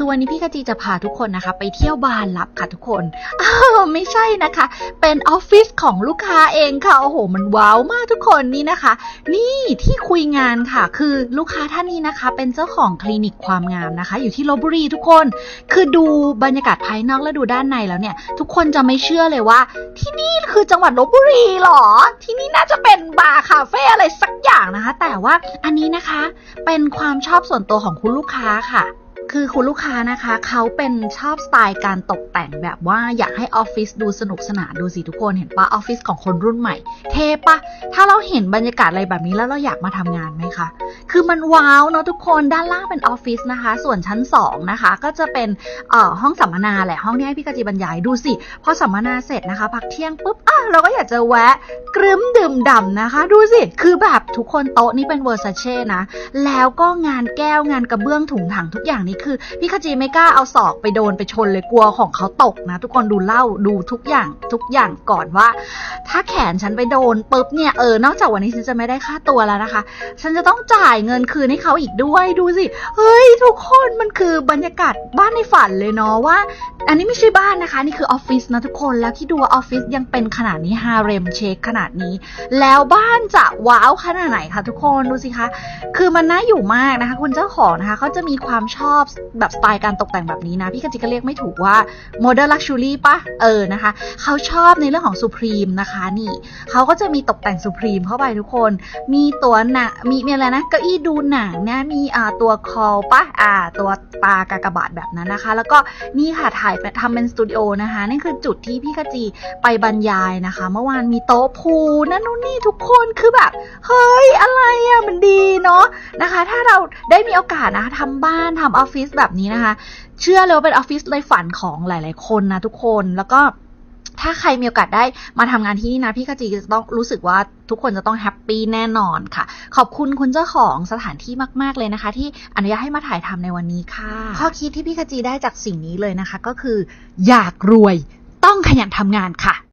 คือวันนี้พี่กะจีจะพาทุกคนนะคะ ไปเที่ยวบาร์ลับค่ะทุกคนอ้าวไม่ใช่นะคะ เป็นออฟฟิศของลูกค้าเองค่ะ โอ้โห มันว้าวมากทุกคนนี่นะคะ นี่ที่คุยงานค่ะ คือลูกค้าท่านนี้นะคะ เป็นเจ้าของคลินิกความงามนะคะ อยู่ที่ลบบุรีทุกคน คือดูบรรยากาศภายนอกและดูด้านในแล้วเนี่ย ทุกคนจะไม่เชื่อเลยว่า ที่นี่คือจังหวัดลบบุรีหรอ ที่นี่น่าจะเป็นบาร์คาเฟ่อะไรสักอย่างนะคะ แต่ว่าอันนี้นะคะ เป็นความชอบส่วนตัวของคุณลูกค้าค่ะ คือคุณลูกค้านะคะ เขาเป็นชอบสไตล์การตกแต่งแบบว่าอยากให้ออฟฟิศดูสนุกสนานดูสิทุกคนเห็นปะออฟฟิศของคนรุ่นใหม่ เทปะถ้าเราเห็นบรรยากาศอะไรแบบนี้แล้วเราอยากมาทำงานไหมคะ คือมันว้าวเนาะทุกคนด้านล่างเป็นออฟฟิศนะคะ ส่วนชั้น 2 นะคะ ก็จะเป็นเอ่อห้องสัมมนาแหละห้องที่ให้พี่กะจีบรรยายดูสิพอสัมมนาเสร็จนะคะ พักเที่ยงปุ๊บอะเราก็อยากจะแวะกรึ้มดื่มด่ำนะคะ ดูสิคือแบบทุกคนโต๊ะนี่เป็นเวอร์ซาเช่นะแล้วก็งานแก้วงานกระเบื้องถุงถังทุกอย่างนี่คือพี่คาจีไม่กล้าเอาศอกไปโดนไปชนเลยกลัวของเขาตกนะ ทุกคนดูเล่าดูทุกอย่างทุกอย่างก่อนว่า ถ้าแขนฉันไปโดนปุ๊บเนี่ยเออนอกจากวันนี้ฉันจะไม่ได้ค่าตัวแล้วนะคะ ฉันจะต้องจ่ายเงินคืนให้เขาอีกด้วยดูสิเฮ้ยทุกคนมันคือบรรยากาศบ้านในฝันเลยเนาะว่า อันนี้ไม่ใช่บ้านนะคะ นี่คือออฟฟิศนะทุกคนแล้วที่ดูออฟฟิศยังเป็นขนาดนี้ฮาเร็มเชคขนาดนี้ แล้วบ้านจะว้าวขนาดไหนคะทุกคนดูสิคะ คือมันน่าอยู่มากนะคะ คุณเจ้าของนะคะเขาจะมีความชอบแบบสไตล์การตกแต่งแบบนี้นะ พี่กจิก็เรียกไม่ถูกว่าโมเดิร์นลักชูรี่ปะเออนะคะ เขาชอบในเรื่องของสุพรีมนะคะนี่เขาก็จะมีตกแต่งสุพรีมเข้าไปทุกคน มีตัวหนังมีมีอะไรนะเก้าอี้ดูหนังนะมีอ่าตัวคอลปะอ่าตัวตากากบาทแบบนั้นนะคะ แล้วก็นี่ค่ะถ่ายเป็นทำเป็นสตูดิโอนะคะนี่คือจุดที่พี่กจีไปบรรยายนะคะ เมื่อวานมีโต๊ะพูนั่นนู่นนี่ทุกคนคือแบบ เฮ้ยอะไรอะ่ะ นดีเนะคะ ถ้าเราได้มีโอกาสนะทำบ้านทำออฟฟิศแบบนี้นะคะ เชื่อเลยว่าเป็นออฟฟิศในฝันของหลาย ๆ คนนะทุกคนแล้วก็ถ้าใครมีโอกาสได้มาทำงานที่นี่นะพี่กจีจะต้องรู้สึกว่าทุกคนจะต้องแฮปปี้แน่นอนค่ะ ขอบคุณคุณเจ้าของสถานที่มาก ๆ เลยนะคะ ที่อนุญาตให้มาถ่ายทำในวันนี้ค่ะ ข้อคิดที่พี่กจีได้จากสิ่งนี้เลยนะคะ ก็คือ อยากรวยต้องขยันทำงานค่ะ